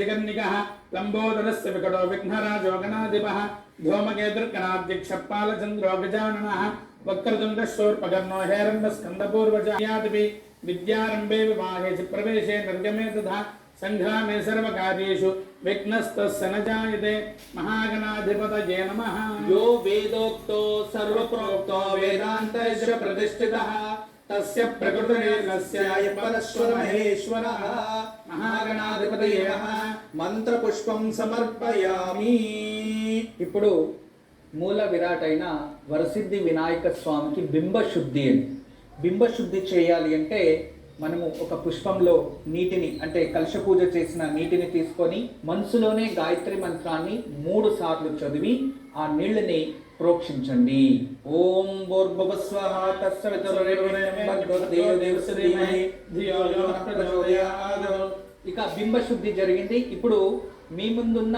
जगन्निकः लम्बोदरस्य विकटो विघ्नराजो गणाधिपः धूमकेतुर्गणाध्यक्षपालचन्द्रो गजाननः वक्रतुण्डशोर्पकर्णो हेरण्डस्कन्दपूर्वजादिपि विद्यारम्भे विवाहे च प्रवेशे निर्गमे तथा सङ्ग्रामे सर्वकार्येषु विघ्नस्तस्य न जायते महागणाधिपतये नमः यो वेदोक्तो सर्वप्रोक्तो वेदान्तश्च प्रतिष्ठितः तस्य प्रकृतिर्नस्य परश्वर महेश्वरः महागणाधिपतये नमः మంత్రపుష్పం సమర్పయామి. ఇప్పుడు మూల విరాట్ అయిన వరసిద్ధి వినాయక స్వామికి బింబశుద్ధి అని. బింబశుద్ధి చేయాలి అంటే మనము ఒక పుష్పంలో నీటిని అంటే కలశ పూజ చేసిన నీటిని తీసుకొని మనసులోనే గాయత్రి మంత్రాన్ని మూడు సార్లు చదివి ఆ నీళ్ళని ప్రోక్షించండి. ఓం భూర్భువస్వః తత్సవితుర్వరేణ్యం భర్గో దేవదేవస్య ధీమహి ధియో బింబశుద్ధి జరిగింది. ఇప్పుడు మీ ముందున్న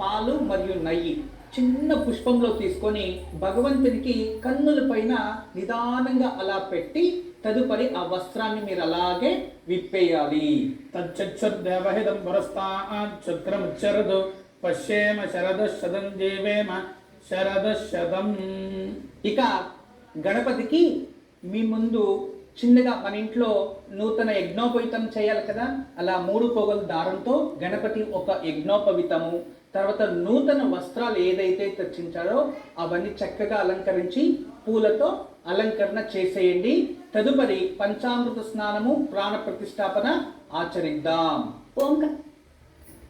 పాలు మరియు నెయ్యి చిన్న పుష్పంలో తీసుకొని భగవంతునికి కన్నుల పైన నిదానంగా అలా పెట్టి తదుపరి ఆ వస్త్రాన్ని మీరు అలాగే విప్పేయాలి. తచ్చక్షుర్దేవహితం పురస్తాచ్చక్రముచ్చరదు పశ్యేమ శరదశతం జీవేమ శరదశతం ఇక గణపతికి మీ ముందు చిన్నగా మన ఇంట్లో నూతన యజ్ఞోపవితం చేయాలి కదా అలా మూడు పొగల దారంతో గణపతి ఒక యజ్ఞోపవితము తర్వాత నూతన వస్త్రాలు ఏదైతే తెచ్చించారో అవన్నీ చక్కగా అలంకరించి పూలతో అలంకరణ చేసేయండి. తదుపరి పంచామృత స్నానము ప్రాణ ప్రతిష్టాపన ఆచరిద్దాం. ఓంకార్